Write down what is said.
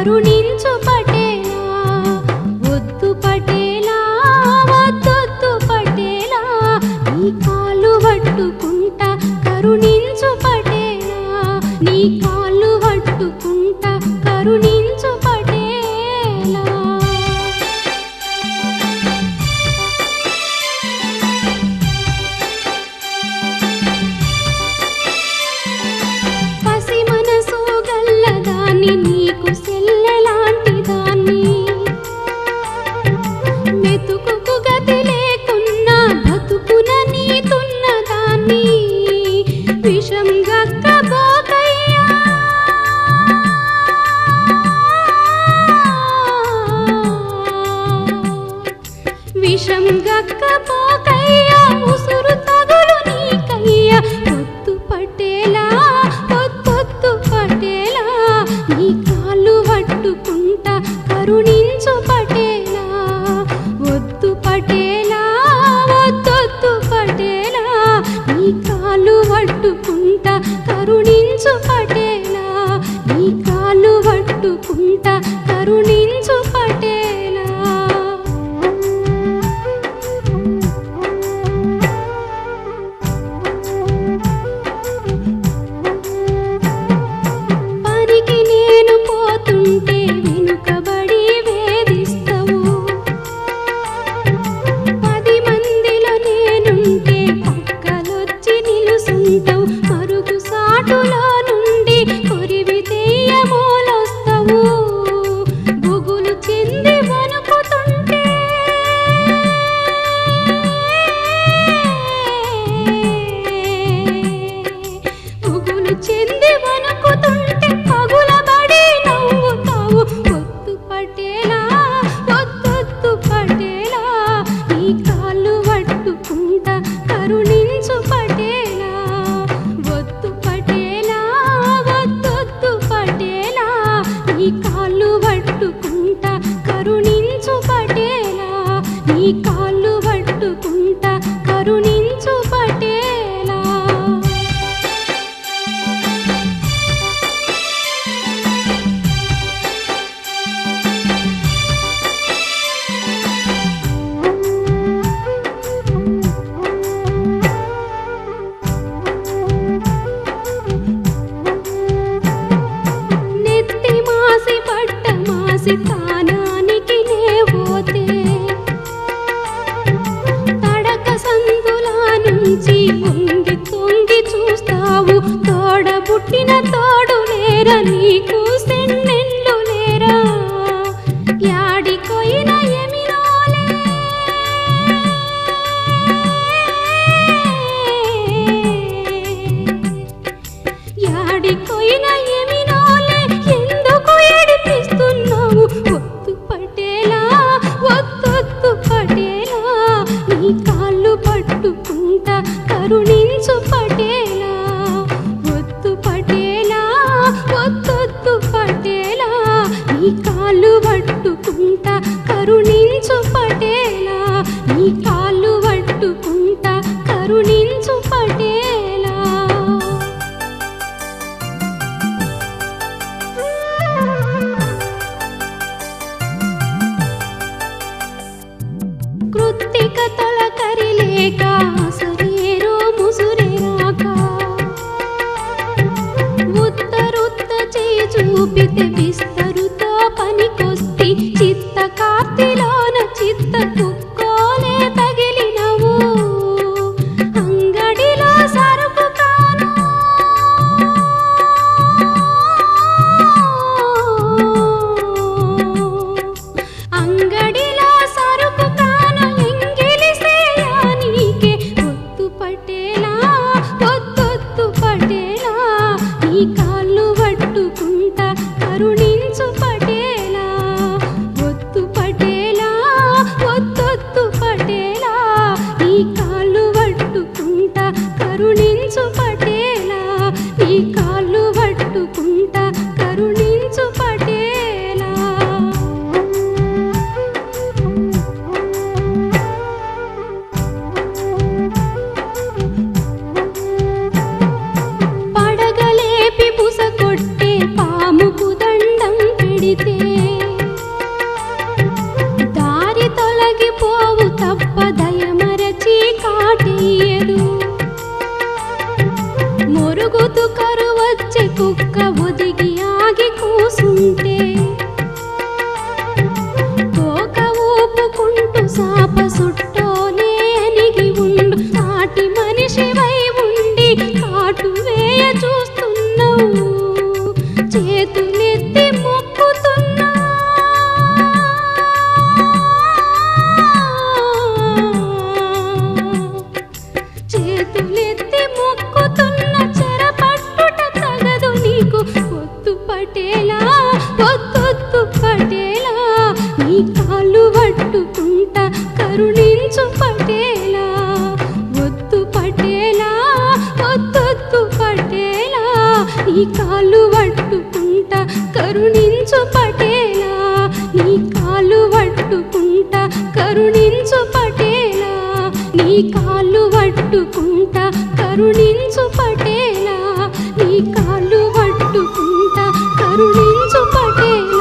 కరుణించు పటేలా వద్దు పటేలా వద్దొద్దు పటేలా నీ కాళ్ళు పట్టుకుంటా కరుణించు పటేలా నీ కాళ్ళు పట్టుకుంటా కరుణించు పటేలా పసి మనసు గల్లదాని విషం గక్కబోకయ్యా విషం గక్కబోకయ్యా పడేనా నీ కాలు పట్టుకుంటా పుట్టిన తోడు లేర నీకు? Do do. నీ కాలు పట్టుకుంటా కరుణించు పటేలా. నీ కాలు పట్టుకుంటా కరుణించు పటేలా. నీ కాలు పట్టుకుంటా కరుణించు పటేలా. నీ కాలు పట్టుకుంటా కరుణించు పటేలా.